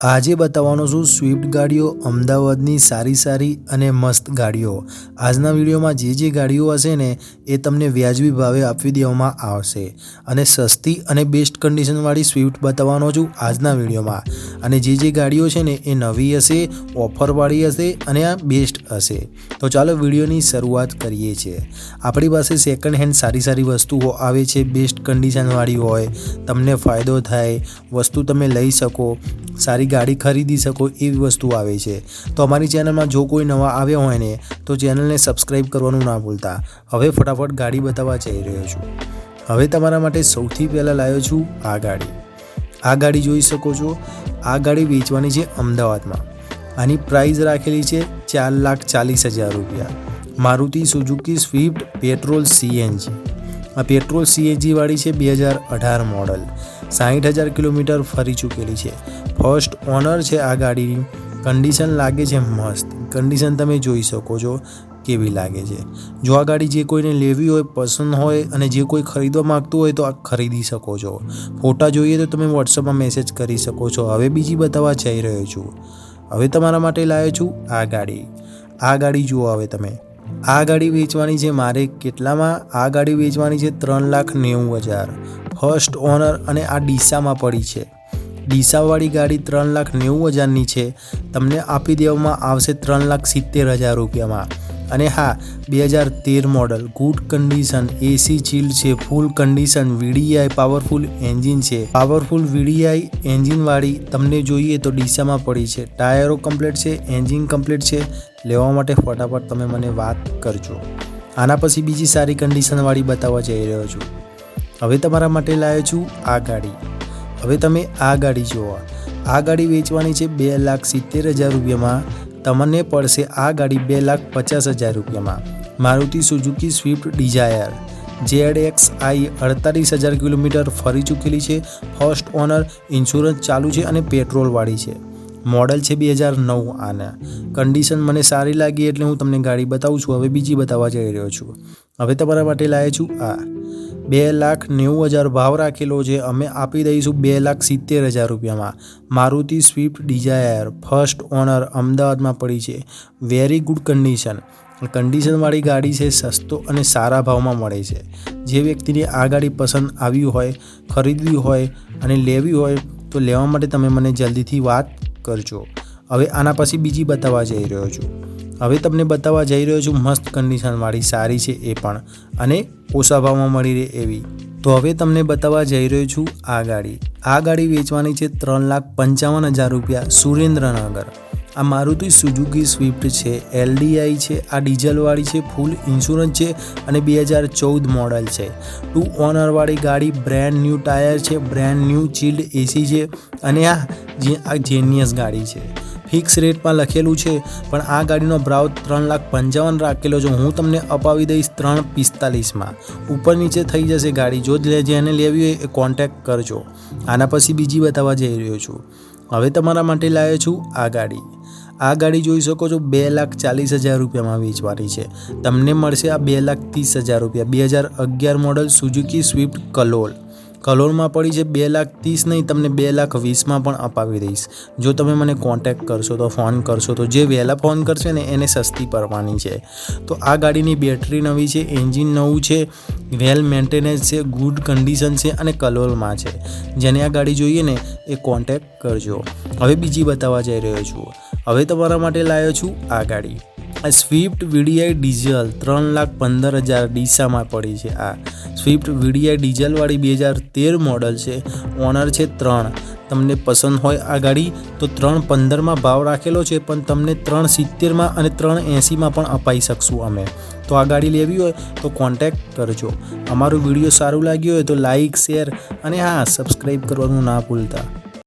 આજે બતાવવાનો છું સ્વિફ્ટ ગાડીઓ, અમદાવાદની સારી સારી અને મસ્ત ગાડીઓ. આજના વિડીયોમાં જે જે ગાડીઓ હશે ને, એ તમને વ્યાજબી ભાવે આપી દેવામાં આવશે. અને સસ્તી અને બેસ્ટ કન્ડિશનવાળી સ્વિફ્ટ બતાવવાનો છું આજના વિડીયોમાં. અને જે જે ગાડીઓ છે ને, એ નવી હશે ઓફરવાળી હશે અને આ બેસ્ટ હશે. તો ચાલો વિડીયોની શરૂઆત કરીએ છીએ. આપણી પાસે સેકન્ડ હેન્ડ સારી સારી વસ્તુઓ આવે છે બેસ્ટ કન્ડિશનવાળી હોય, તમને ફાયદો થાય, વસ્તુ તમે લઈ શકો, સારી ગાડી ખરીદી શકો એવી વસ્તુ આવે છે. તો અમારી ચેનલમાં જો કોઈ નવા આવ્યા હોય ને, તો ચેનલને સબસ્ક્રાઈબ કરવાનું ના ભૂલતા. હવે ફટાફટ ગાડી બતાવવા જઈ રહ્યો છું. હવે તમારા માટે સૌથી પહેલાં લાવ્યો છું આ ગાડી. આ ગાડી જોઈ શકો છો, આ ગાડી વેચવાની છે અમદાવાદમાં. આની પ્રાઇસ રાખેલી છે ચાર લાખ ચાલીસ હજાર રૂપિયા. Maruti Suzuki Swift petrol CNG આ પેટ્રોલ સીએનજીવાળી છે બે હજાર અઢાર મોડલ સાહીઠ હજાર કિલોમીટર ફરી ચૂકેલી છે. ફર્સ્ટ ઓનર છે આ ગાડીની કન્ડિશન લાગે છે મસ્ત. કન્ડિશન તમે જોઈ શકો છો કેવી લાગે છે. જો આ ગાડી જે કોઈને લેવી હોય, પસંદ હોય અને જે કોઈ ખરીદવા માગતું હોય તો આ ખરીદી શકો છો. ફોટા જોઈએ તો તમે વોટ્સઅપમાં મેસેજ કરી શકો છો. હવે બીજી બતાવવા જઈ રહ્યો છું. હવે તમારા માટે લાવ્યો છું આ ગાડી. આ ગાડી જુઓ હવે તમે. આ ગાડી વેચવાની છે મારે કેટલામાં? આ ગાડી વેચવાની છે ત્રણ લાખ નેવું હજાર. ફર્સ્ટ ઓનર અને આ ડીસામાં પડી છે. ડીસાવાળી ગાડી ત્રણ લાખ નેવું હજારની છે. તમને આપી દેવામાં આવશે ત્રણ લાખ સિત્તેર હજાર રૂપિયામાં. અને હા, બે હજાર તેર model good condition AC chill છે full condition VDI powerful engine છે. પાવરફુલ વીડીઆઈ એન્જિનવાળી તમને જોઈએ તો ડીસામાં પડી છે. ટાયરો કમ્પ્લીટ છે એન્જિન કમ્પ્લીટ છે. લેવા માટે ફટાફટ તમે મને વાત કરજો. આના પછી બીજી સારી કન્ડિશનવાળી બતાવવા જઈ રહ્યો છું. હવે તમારા માટે લાવ્યો છું આ ગાડી. હવે તમે આ ગાડી જુઓ આ ગાડી વેચવાની છે બે લાખ સિત્તેર હજાર રૂપિયામાં. તમને પડશે આ ગાડી બે લાખ પચાસ હજાર રૂપિયામાં. Maruti Suzuki Swift Dzire. Z X I અડતાલીસ હજાર કિલોમીટર ફરી ચૂકેલી છે. ફર્સ્ટ ઓનર, ઇન્સ્યોરન્સ ચાલુ છે અને પેટ્રોલવાળી છે. મોડલ છે બે હજાર નવ આના. કન્ડિશન મને સારી લાગી એટલે હું તમને ગાડી બતાવું છું. હવે બીજી બતાવવા જઈ રહ્યો છું. હવે તમારા માટે લાવ્યા છું આ. બે લાખ નેવું હજાર ભાવ રાખેલો છે. અમે આપી દઈશું બે લાખ સિત્તેર હજાર રૂપિયામાં. Maruti Swift Dzire first owner અમદાવાદમાં પડી છે. Very good condition. કન્ડિશનવાળી ગાડી છે, સસ્તો અને સારા ભાવમાં મળે છે. જે વ્યક્તિને આ ગાડી પસંદ આવી હોય, ખરીદવી હોય અને લેવી હોય, તો લેવા માટે તમે મને જલ્દીથી વાત કરજો. હવે આના પછી બીજી બતાવવા જઈ રહ્યો છું. હવે તમને બતાવવા જઈ રહ્યો છું મસ્ત કન્ડિશનવાળી સારી છે એ પણ. અને ઓછા ભાવમાં મળી રહે એવી. તો હવે તમને બતાવવા જઈ રહ્યો છું આ ગાડી. આ ગાડી વેચવાની છે ત્રણ લાખ પંચાવન હજાર રૂપિયા સુરેન્દ્રનગર. આ મારુતિ સુઝુકી સ્વિફ્ટ છે, એલડીઆઈ છે, આ ડીઝલવાળી છે, ફૂલ ઇન્સ્યોરન્સ છે અને બે હજાર ચૌદ મોડલ છે. ટુ ઓનરવાળી ગાડી, બ્રેન્ડ ન્યૂ ટાયર છે, બ્રેન્ડ ન્યૂ ચિલ્ડ એસી છે અને આ આ જેનિયસ ગાડી છે. ફિક્સ રેટમાં લખેલું છે, પણ આ ગાડીનો ભાવ ત્રણ લાખ પંચાવન રાખેલો છે. હું તમને અપાવી દઈશ ત્રણ પિસ્તાલીસમાં. ઉપર નીચે થઈ જશે ગાડી. જો જેને લેવી હોય એ કોન્ટેક્ટ કરજો. આના પછી બીજી બતાવવા જઈ રહ્યો છું. હવે તમારા માટે લાવ્યો છું આ ગાડી. આ ગાડી જોઈ શકો છો બે લાખ ચાલીસ હજાર રૂપિયામાં વેચવાની છે. તમને મળશે આ બે લાખ ત્રીસ હજાર રૂપિયા. બે હજાર અગિયાર મોડલ સુઝુકી સ્વિફ્ટ કલોલ કલોલમાં પડી છે બે લાખ ત્રીસ નહીં, તમને બે લાખ વીસમાં પણ અપાવી દઈશ. જો તમે મને કોન્ટેક્ટ કરશો તો ફોન કરશો તો, જે વહેલા ફોન કરશે ને એને સસ્તી પડવાની છે. તો આ ગાડીની બેટરી નવી છે એન્જિન નવું છે વેલ મેન્ટેનન્સ છે ગુડ કન્ડિશન છે અને કલોલમાં છે. જેને આ ગાડી જોઈએ ને એ કોન્ટેક્ટ કરજો. હવે બીજી બતાવવા જઈ રહ્યો છું. હવે તમારા માટે લાવ્યો છું આ ગાડી. આ સ્વિફ્ટ વીડીઆઈ ડીઝલ ત્રણ લાખ પંદર હજાર ડીસામાં પડી છે. આ સ્વિફ્ટ વીડીઆઈ ડીઝલવાળી બે હજાર તેર મોડલ છે. ઓનર છે ત્રણ. તમને પસંદ હોય આ ગાડી, તો ત્રણ પંદરમાં ભાવ રાખેલો છે, પણ તમને ત્રણ સિત્તેરમાં અને ત્રણ એંસીમાં પણ અપાઈ શકશું અમે. તો આ ગાડી લેવી હોય, તો કોન્ટેક્ટ કરજો. અમારો વીડિયો સારું લાગ્યો હોય, તો લાઇક શેર અને હા સબસ્ક્રાઈબ કરવાનું ના ભૂલતા.